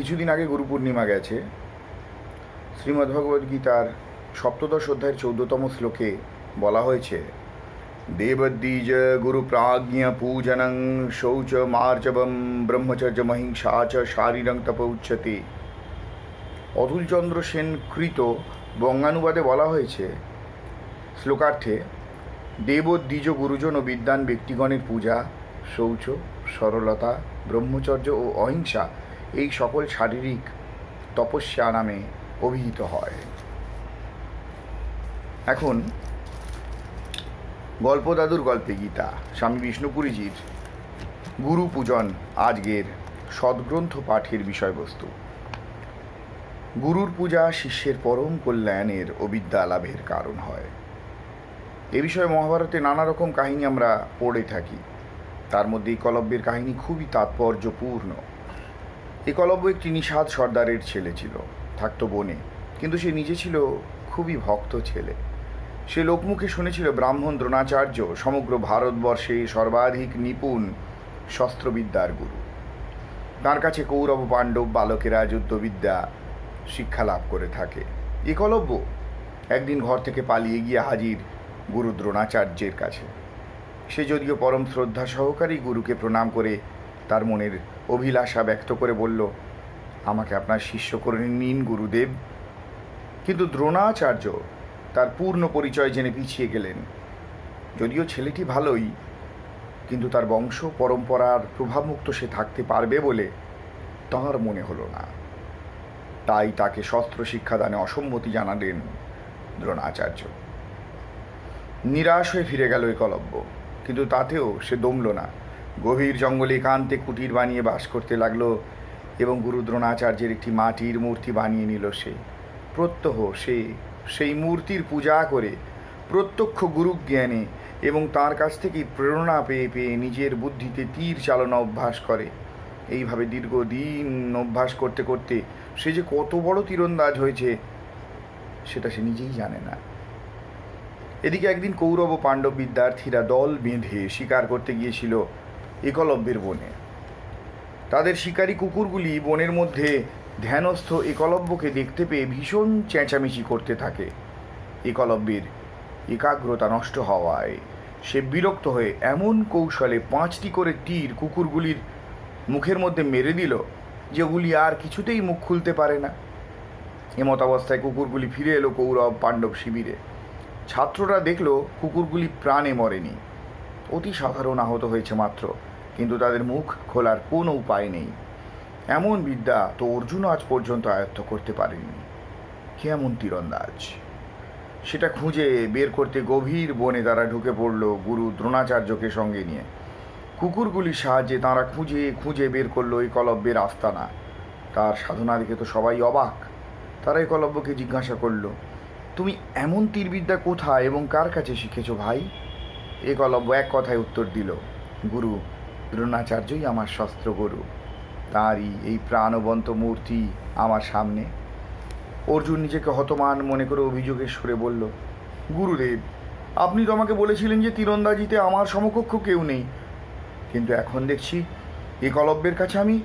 কিছুদিন আগে গুরু পূর্ণিমা গেছে। শ্রীমদ্ভগবদ্গীতার সপ্তদশ অধ্যায়ের চৌদ্দতম শ্লোকে বলা হয়েছে, দেবদ্বীজ গুরু প্রাজ্ঞ পূজনং শৌচ মার্জবম ব্রহ্মচর্য মহিংসা চ শারীরং তপ উচ্চতে অতুলচন্দ্র সেন কৃত বঙ্গানুবাদে বলা হয়েছে, শ্লোকার্থে দেব দ্বিজ গুরুজন ও বিদ্বান ব্যক্তিগণের পূজা, শৌচ, সরলতা, ব্রহ্মচর্য ও অহিংসা এই সকল শারীরিক তপস্যা নামে অভিহিত হয়। এখন, গল্পদাদুর গল্পে গীতা, স্বামী বিষ্ণুপুরীজির গুরু পূজন আজকের সদ্গ্রন্থ পাঠের বিষয়বস্তু। গুরুর পূজা শিষ্যের পরম কল্যাণের ও বিদ্যা লাভের কারণ হয়। এ বিষয়ে মহাভারতে নানা রকম কাহিনী আমরা পড়ে থাকি। তার মধ্যে এই কলব্যের কাহিনী খুবই তাৎপর্যপূর্ণ। একলব্য একটি নিষাদ সর্দারের ছেলে ছিল, থাকতো বনে। কিন্তু সে নিজে ছিল খুবই ভক্ত ছেলে। সে লোকমুখে শুনেছিল ব্রাহ্মণ দ্রোণাচার্য, সমগ্র ভারতবর্ষে সর্বাধিক নিপুণ শস্ত্রবিদ্যার গুরু। তার কাছে কৌরব, পাণ্ডব, বালকেরা, যুদ্ধবিদ্যা শিক্ষা লাভ করে থাকে। একলব্য একদিন ঘর থেকে পালিয়ে গিয়ে হাজির গুরু দ্রোণাচার্যের কাছে। সে যদিও পরম শ্রদ্ধা সহকারী গুরুকে প্রণাম করে তার মনের অভিলাষা ব্যক্ত করে বলল, আমাকে আপনার শিষ্য করে নিন, গুরুদেব। কিন্তু দ্রোণাচার্য তার পূর্ণ পরিচয় জেনে পিছিয়ে গেলেন। যদিও ছেলেটি ভালোই, কিন্তু তার বংশ পরম্পরার প্রভাবমুক্ত সে থাকতে পারবে বলে তাঁর মনে হলো না। তাই তাকে শস্ত্র শিক্ষাদানে অসম্মতি জানালেন দ্রোণাচার্য। নিরাশ হয়ে ফিরে গেল একলব্য কিন্তু তাতেও সে দমল না। গভীর জঙ্গলে কান্তে কুটির বানিয়ে বাস করতে লাগল এবং গুরু দ্রোণাচার্যের একটি মাটির মূর্তি বানিয়ে নিল সে। প্রত্যহ সে, সেই মূর্তির পূজা করে প্রত্যক্ষ গুরু জ্ঞানে এবং তার কাছ থেকেই প্রেরণা পেয়ে পেয়ে নিজের বুদ্ধিতে তীর চালনা অভ্যাস করে। এইভাবে দীর্ঘদিন অভ্যাস করতে করতে সে যে কত বড় তীরন্দাজ হয়েছে, সেটা সে নিজেই জানে না। এদিকে একদিন কৌরব ও পাণ্ডব বিদ্যার্থীরা দল বেঁধে শিকার করতে গিয়েছিল একলব্যের বনে। তাদের শিকারী কুকুরগুলি বনের মধ্যে ধ্যানস্থ একলব্যকে দেখতে পেয়ে ভীষণ চেঁচামেচি করতে থাকে। একলব্যের একাগ্রতা নষ্ট হওয়ায় সে বিরক্ত হয়ে এমন কৌশলে পাঁচটি করে তীর কুকুরগুলির মুখের মধ্যে মেরে দিল, যেগুলি আর কিছুতেই মুখ খুলতে পারে না। এমত অবস্থায় কুকুরগুলি ফিরে এলো কৌরব পাণ্ডব শিবিরে। ছাত্ররা দেখল কুকুরগুলি প্রাণে মরেনি। অতি সাধারণ আহত হয়েছে মাত্র। কিন্তু তাদের মুখ খোলার কোনো উপায় নেই। এমন বিদ্যা তো অর্জুন আজ পর্যন্ত আয়ত্ত করতে পারেনি। কেমন তীরন্দাজ। সেটা খুঁজে বের করতে গভীর বনে তারা ঢুকে পড়ল গুরু দ্রোণাচার্যকে সঙ্গে নিয়ে। কুকুরগুলির সাহায্যে তারা খুঁজে খুঁজে বের করল একলব্যের আস্তানা। তার সাধনা দেখে তো সবাই অবাক। তারা এই কলব্যকে জিজ্ঞাসা করল, তুমি এমন তীরবিদ্যা কোথায় এবং কার কাছে শিখেছো ভাই? এ কলব্য এক কথায় উত্তর দিল, গুরু দ্রোণাচার্যই আমার শস্ত্র গুরু তাঁরই এই প্রাণবন্ত মূর্তি আমার সামনে। অর্জুন নিজেকে হতমান মনে করে অভিযোগের সুরে বলল, গুরুদেব, আপনি তো আমাকে বলেছিলেন যে তীরন্দাজিতে আমার সমকক্ষ কেউ নেই। কিন্তু এখন দেখছি একলব্যের কাছে আমি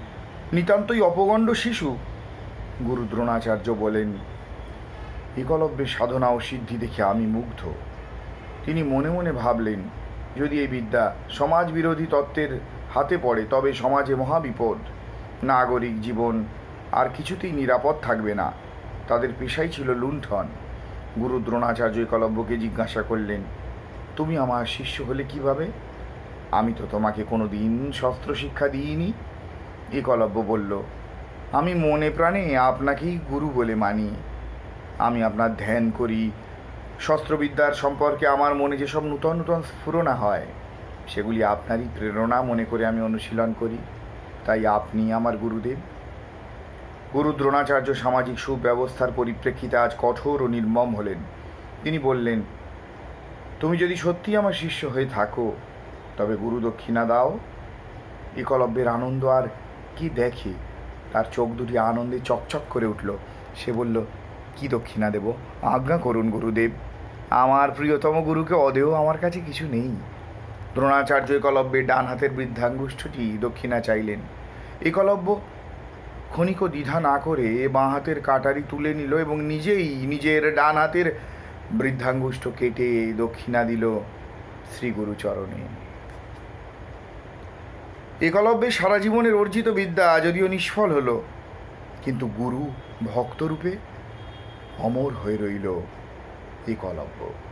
নিতান্তই অপগণ্ড শিশু। গুরু দ্রোণাচার্য বলেন একলব্যের সাধনা ও সিদ্ধি দেখে আমি মুগ্ধ। তিনি মনে মনে ভাবলেন যদি এই বিদ্যা সমাজ বিরোধী তত্ত্বের হাতে পড়ে, তবে সমাজে মহাবিপদ। নাগরিক জীবন আর কিছুতেই নিরাপদ থাকবে না। তাদের পেশাই ছিল লুণ্ঠন। গুরু দ্রোণাচার্য কলব্যকে জিজ্ঞাসা করলেন, তুমি আমার শিষ্য হলে কীভাবে? আমি তো তোমাকে কোনো দিন শস্ত্র শিক্ষা দিইনি। একলব্য বলল, আমি মনে প্রাণে আপনাকেই গুরু বলে মানি। আমি আপনার ধ্যান করি শস্ত্রবিদ্যার সম্পর্কে আমার মনে যেসব নূতন নূতন স্ফুরণা হয়, সেগুলি আপনারই প্রেরণা মনে করে আমি অনুশীলন করি। তাই আপনি আমার গুরুদেব। গুরু দ্রোণাচার্য সামাজিক সুব্যবস্থার পরিপ্রেক্ষিতে আজ কঠোর ও নির্মম হলেন। তিনি বললেন, তুমি যদি সত্যি আমার শিষ্য হয়ে থাকো, তবে গুরু দক্ষিণা দাও। একলব্যের আনন্দ আর কি দেখে? তার চোখ দুটি আনন্দে চকচক করে উঠল। সে বলল, কি দক্ষিণা দেব? আজ্ঞা করুন গুরুদেব। আমার প্রিয়তম গুরুকে অদেও আমার কাছে কিছু নেই। দ্রোণাচার্য একলব্যের ডান হাতের বৃদ্ধাঙ্গুষ্ঠটি দক্ষিণা চাইলেন। একলব্য ক্ষণিক দ্বিধা না করে বাঁ হাতের কাটারি তুলে নিল এবং নিজেই নিজের ডান হাতের বৃদ্ধাঙ্গুষ্ঠ কেটে দক্ষিণা দিল শ্রী গুরুচরণে একলব্যের সারা জীবনের অর্জিত বিদ্যা যদিও নিষ্ফল হলো, কিন্তু গুরু ভক্তরূপে অমর হয়ে রইল। একলব্য